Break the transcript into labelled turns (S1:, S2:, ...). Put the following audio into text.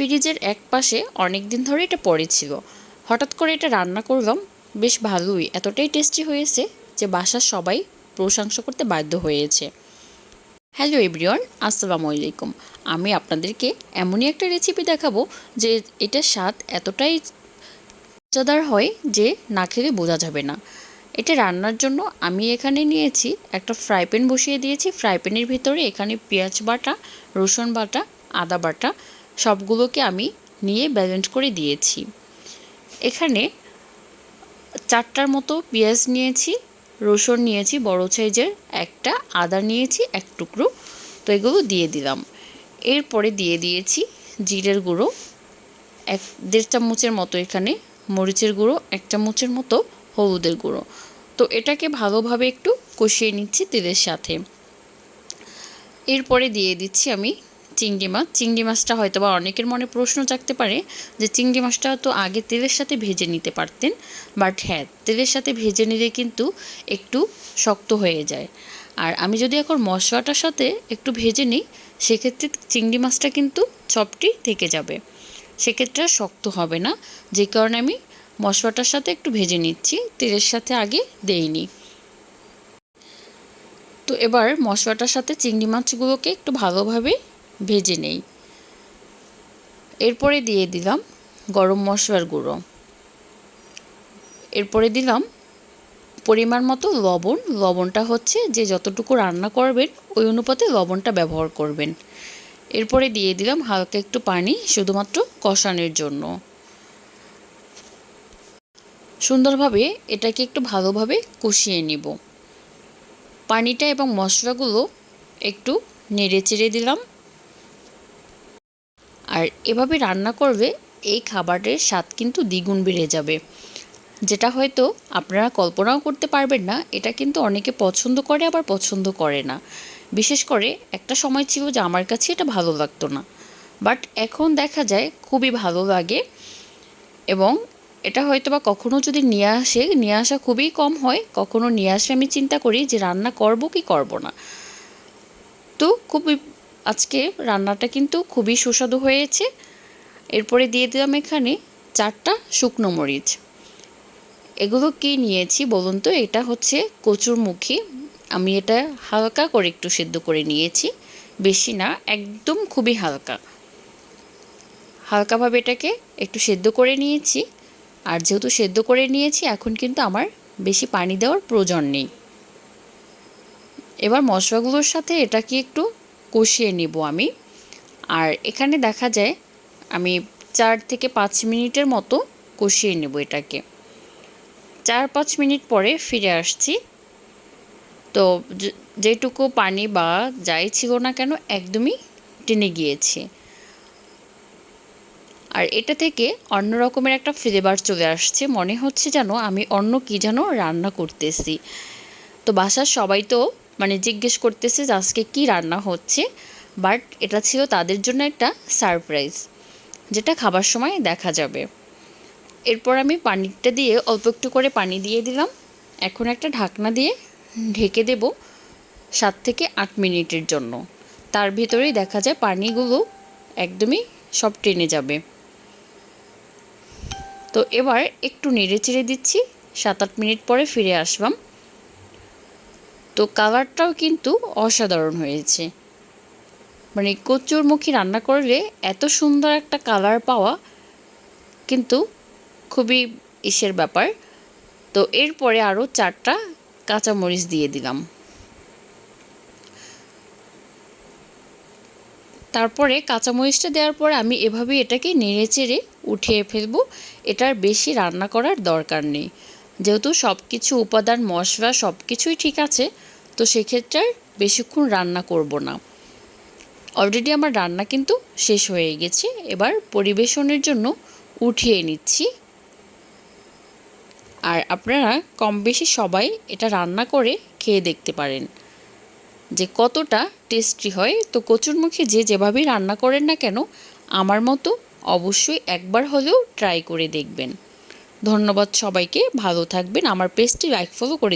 S1: ফ্রিজের এক পাশে অনেক দিন ধরে এটা পড়েছিল হঠাৎ করে এটা রান্না করলাম, বেশ ভালোই। এতটাই টেস্টি হয়েছে যে বাসার সবাই প্রশংসা করতে বাধ্য হয়েছে। হ্যালো এভরিওয়ান আসসালামু আলাইকুম। আমি আপনাদেরকে এমনই একটা রেসিপি দেখাবো যে এটার স্বাদ এতটাই মজাদার হয় যে না খেলে বোঝা যাবে না। এটা রান্নার জন্য আমি এখানে নিয়েছি একটা ফ্রাই প্যান বসিয়ে দিয়েছি। ফ্রাই প্যানের ভিতরে এখানে পেঁয়াজ বাটা, রসুন বাটা, আদা বাটা সবগুলোকে আমি নিয়ে ব্যালেন্স করে দিয়েছি। এখানে চারটার মতো পেঁয়াজ নিয়েছি, রসুন নিয়েছি, বড় সাইজের একটা, আদা নিয়েছি, এক টুকরো। তো এগুলো দিয়ে দিলাম। এরপরে দিয়ে দিয়েছি জিরের গুঁড়ো, এক দেড় চামচের মতো এখানে মরিচের গুঁড়ো, এক চামচের মতো হলুদের গুঁড়ো। তো এটাকে ভালোভাবে একটু কষিয়ে নিচ্ছি তেলের সাথে। এরপরে দিয়ে দিচ্ছি আমি চিংড়ি মাছ। চিংড়ি মাছটা হয়তো বা অনেকের মনে প্রশ্ন জাগতে পারে যে চিংড়ি মাছটা তো আগে তেলের সাথে ভেজে নিতে পারতেন, বাট হ্যাঁ তেলের সাথে ভেজে নিলে কিন্তু একটু শক্ত হয়ে যায়। আর আমি যদি এখন মশলাটার সাথে একটু ভেজে নিই, সেক্ষেত্রে চিংড়ি মাছটা কিন্তু চপটি থেকে যাবে। সেক্ষেত্রে শক্ত হবে না। যে কারণে আমি মশলাটার সাথে একটু ভেজে নিচ্ছি, তেলের সাথে আগে দেইনি। তো এবার মশলাটার সাথে চিংড়ি মাছগুলোকে একটু ভালোভাবে ভেজে নেই। এরপরে দিয়ে দিলাম গরম মশলার গুঁড়ো। এরপরে দিলাম পরিমাণ মতো লবণ। লবণটা হচ্ছে যে যতটুকু রান্না করবেন, ওই অনুপাতে লবণটা ব্যবহার করবেন। এরপরে দিয়ে দিলাম হালকা একটু পানি শুধুমাত্র কষানোর জন্য। সুন্দরভাবে এটাকে একটু ভালোভাবে কষিয়ে নিব। পানিটা এবং মশলাগুলো একটু নেড়ে চেড়ে দিলাম। আর এভাবে রান্না করবে, এই খাবারের স্বাদ কিন্তু দ্বিগুণ বেড়ে যাবে। যেটা হয়তো আপনারা কল্পনাও করতে পারবেন না, এটা কিন্তু অনেকে পছন্দ করে, আবার পছন্দ করে না। বিশেষ করে একটা সময় ছিল যে আমার কাছে এটা ভালো লাগতো না। বাট এখন দেখা যায় খুবই ভালো লাগে এবং এটা হয়তো বা কখনও যদি নিয়ে আসে, নিয়ে আসা খুবই কম হয় কখনও নিয়ে আসলে আমি চিন্তা করি যে রান্না করব কি করব না। তো খুবই আজকে রান্নাটা কিন্তু খুবই সুস্বাদু হয়েছে। এরপরে দিয়ে দিলাম এখানে চারটা শুকনো মরিচ। এগুলো কি নিয়েছি বলুন তো? এটা হচ্ছে কচুরমুখী আমি এটা হালকা করে একটু সেদ্ধ করে নিয়েছি। বেশি না, একদম খুবই হালকা। হালকাভাবে এটাকে একটু সেদ্ধ করে নিয়েছি। আর যেহেতু সেদ্ধ করে নিয়েছি, এখন কিন্তু আমার বেশি পানি দেওয়ার প্রয়োজন নেই। এবার মশলাগুলোর সাথে এটাকে একটু কষিয়ে নিব আমি। আর এখানে দেখা যায় আমি চার থেকে পাঁচ মিনিটের মতো কষিয়ে নেব এটাকে। চার পাঁচ মিনিট পরে ফিরে আসছি। তো যেটুকু পানি বা যাই ছিল না কেন একদমই টেনে গিয়েছে। আর এটা থেকে অন্য রকমের একটা ফ্লেভার চলে আসছে। মনে হচ্ছে যেন আমি অন্য কী যেন রান্না করতেছি। তো বাসার সবাই তো মানে জিজ্ঞেস করতেছে যে আজকে কী রান্না হচ্ছে বাট এটা ছিল তাদের জন্য একটা সারপ্রাইজ যেটা খাবার সময় দেখা যাবে। এরপর আমি পানিটা দিয়ে অল্প একটু করে পানি দিয়ে দিলাম। এখন একটা ঢাকনা দিয়ে ঢেকে দেব সাত থেকে আট মিনিটের জন্য। তার ভিতরেই দেখা যায় পানিগুলো একদমই সব টেনে যাবে। তো এবার একটু নেড়ে চেড়ে দিচ্ছি, সাত আট মিনিট পরে ফিরে আসলাম। তো কালারটাও কিন্তু অসাধারণ হয়েছে। মানে কচুরমুখী রান্না করলে এত সুন্দর একটা কালার পাওয়া কিন্তু খুবই ইসের ব্যাপার। তো এরপরে আরও চারটা কাঁচামরিচ দিয়ে দিলাম। তারপরে কাঁচামরিচটা দেওয়ার পর আমি এভাবে এটাকে নেড়ে চেড়ে উঠিয়ে ফেলব। এটার বেশি রান্না করার দরকার নেই। যেহেতু সব কিছু উপাদান, মশলা সব কিছুই ঠিক আছে, তো সেক্ষেত্রে বেশিক্ষণ রান্না করব না। অলরেডি আমার রান্না কিন্তু শেষ হয়ে গেছে। এবার পরিবেশনের জন্য উঠিয়ে নিচ্ছি। আর আপনারা কম বেশি সবাই এটা রান্না করে খেয়ে দেখতে পারেন যে কতটা টেস্টি হয়। তো কচুরমুখী যে যেভাবেই রান্না করেন না কেন, আমার মতো অবশ্যই একবার হলেও ট্রাই করে দেখবেন। ধন্যবাদ সবাইকে ভালো থাকবেন আমার পেজটি লাইক ফলো করে